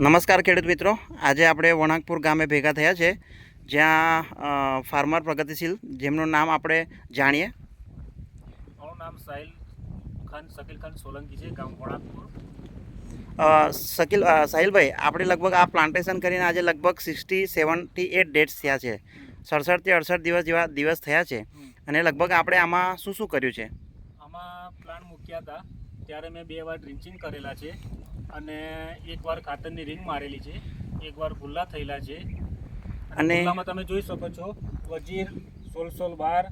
નમસ્કાર ખેડૂત મિત્રો. આજે આપણે વણાકપુર ગામે ભેગા થયા છે. જ્યાં ફાર્મર પ્રગતિશીલ જેમનું નામ આપણે જાણીએ. મારું નામ સાહિલ ખાન શકીલ ખાન સોલંકી છે ગામ વણાકપુર. શકીલ સાહિલભાઈ આપણે લગભગ આ પ્લાન્ટેશન કરીને આજે લગભગ સિક્સટી સેવન્ટી એટ ડેટ્સ થયા છે. સડસઠથી અડસઠ દિવસ જેવા દિવસ થયા છે. અને લગભગ આપણે આમાં શું શું કર્યું છે? આમાં પ્લાન્ટ મૂક્યા હતા. ત્યારે મેં બે વાર ડ્રિંચિંગ કરેલા છે. અને એકવાર ખાતરની રિંગ મારેલી છે. એકવાર ખુલ્લા થયેલા છે. અને- ખુલ્લામાં તમે જોઈ શકો છો વજીર સોલ સોલ બાર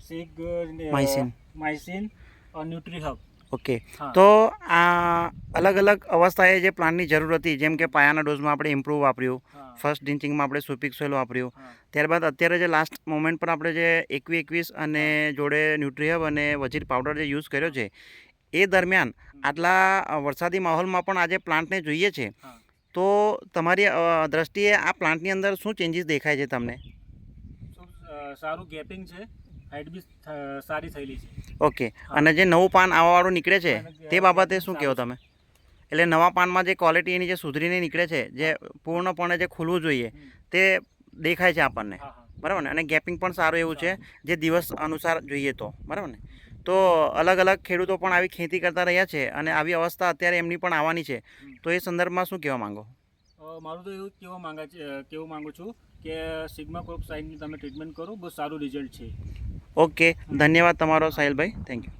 સિગ માઇસિન. માઇસિન ન્યુટ્રી હબ ઓકે. તો આ અલગ અલગ અવસ્થાએ જે પ્લાન્ટની જરૂર હતી જેમ કે પાયાના ડોઝમાં આપણે ઇમ્પ્રૂવ વાપર્યું ફર્સ્ટ ડિન્ચિંગમાં આપણે સુપિક સોઇલ વાપર્યું ત્યારબાદ અત્યારે જે લાસ્ટ મોમેન્ટ પર આપણે જે એકવી એકવીસ અને જોડે ન્યુટ્રીહબ અને વજીર પાવડર જે યુઝ કર્યો છે એ દરમિયાન આટલા વરસાદી માહોલમાં પણ આજે પ્લાન્ટને જોઈએ છે. તો તમારી દ્રષ્ટિએ આ પ્લાન્ટની અંદર શું ચેન્જીસ દેખાય છે તમને? સારું ગેપિંગ છે? હાઈટ બી સારી થયેલી છે. ઓકે. અને જે નવું પાન આવવાવાળું નીકળે છે તે બાબતે શું કહો તમે? એટલે નવા પાનમાં જે ક્વોલિટી એની જે સુધરીને નીકળે છે જે પૂર્ણપણે જે ખુલવું જોઈએ તે દેખાય છે આપણને. બરાબર ને? અને ગેપિંગ પણ સારું એવું છે. જે દિવસ અનુસાર જોઈએ તો. બરાબર ને? તો અલગ અલગ ખેડૂતો પણ આવી ખેતી કરતા રહ્યા છે અને આવી અવસ્થા અત્યારે એમની પણ આવવાની છે. તો એ સંદર્ભમાં શું કહેવા માંગો? મારું તો એવું કહેવા માંગે છે કહેવા માંગુ છું કે સિગ્મા ક્રોપ સાઇનની તમે ટ્રીટમેન્ટ કરો બહુ સારું રિઝલ્ટ છે. ઓકે ધન્યવાદ તમારો સાહિલભાઈ. Thank you